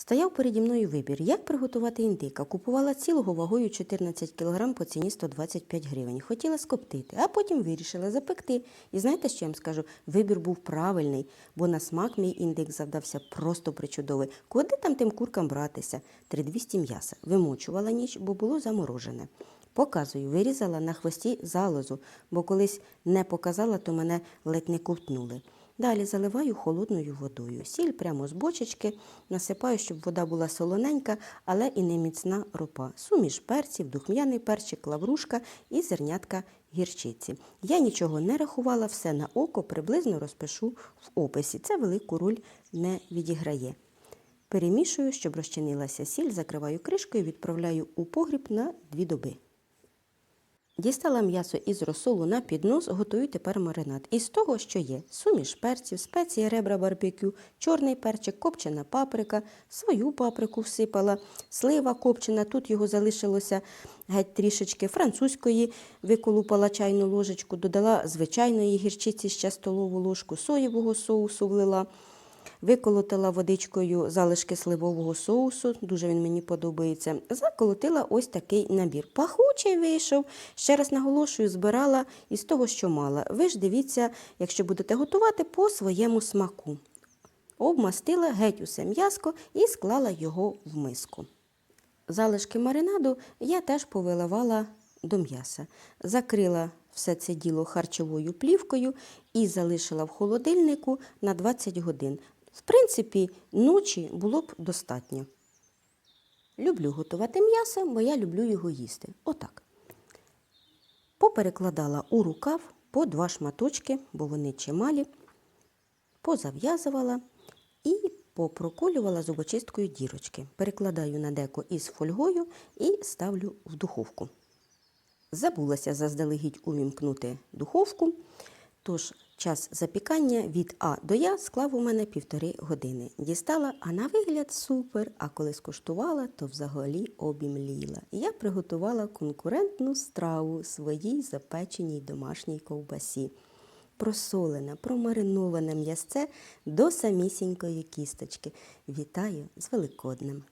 Стояв переді мною вибір, як приготувати індика. Купувала цілого вагою 14 кг по ціні 125 гривень. Хотіла скоптити, а потім вирішила запекти. І знаєте, що я вам скажу? Вибір був правильний, бо на смак мій індик завдався просто причудовий. Куди там тим куркам братися? 3200 м'яса. Вимочувала ніч, бо було заморожене. Показую, вирізала на хвості залозу, бо колись не показала, то мене ледь не ковтнули. Далі заливаю холодною водою. Сіль прямо з бочечки, насипаю, щоб вода була солоненька, але і не міцна ропа. Суміш перців, духм'яний перчик, лаврушка і зернятка гірчиці. Я нічого не рахувала, все на око приблизно розпишу в описі. Це велику роль не відіграє. Перемішую, щоб розчинилася сіль, закриваю кришкою, відправляю у погріб на дві доби. Дістала м'ясо із розсолу на піднос, готую тепер маринад. Із того, що є: суміш перців, спеції, ребра барбекю, чорний перчик, копчена паприка, свою паприку всипала, слива копчена, тут його залишилося геть трішечки, французької виколупала чайну ложечку, додала звичайної гірчиці ще столову ложку, соєвого соусу влила. Виколотила водичкою залишки сливового соусу, дуже він мені подобається. Заколотила ось такий набір. Пахучий вийшов. Ще раз наголошую, збирала із того, що мала. Ви ж дивіться, якщо будете готувати по своєму смаку. Обмастила геть усе м'яско і склала його в миску. Залишки маринаду я теж повиливала до м'яса. Закрила все це діло харчовою плівкою і залишила в холодильнику на 20 годин. В принципі, ночі було б достатньо. Люблю готувати м'ясо, бо я люблю його їсти. Отак. Поперекладала у рукав по два шматочки, бо вони чималі, позав'язувала і попроколювала зубочисткою дірочки. Перекладаю на деко із фольгою і ставлю в духовку. Забулася заздалегідь увімкнути духовку, тож час запікання від А до Я склав у мене півтори години. Дістала, а на вигляд супер. А коли скуштувала, то взагалі обімліла. Я приготувала конкурентну страву своїй запеченій домашній ковбасі. Просолене, промариноване м'ясце до самісінької кісточки. Вітаю з Великоднем!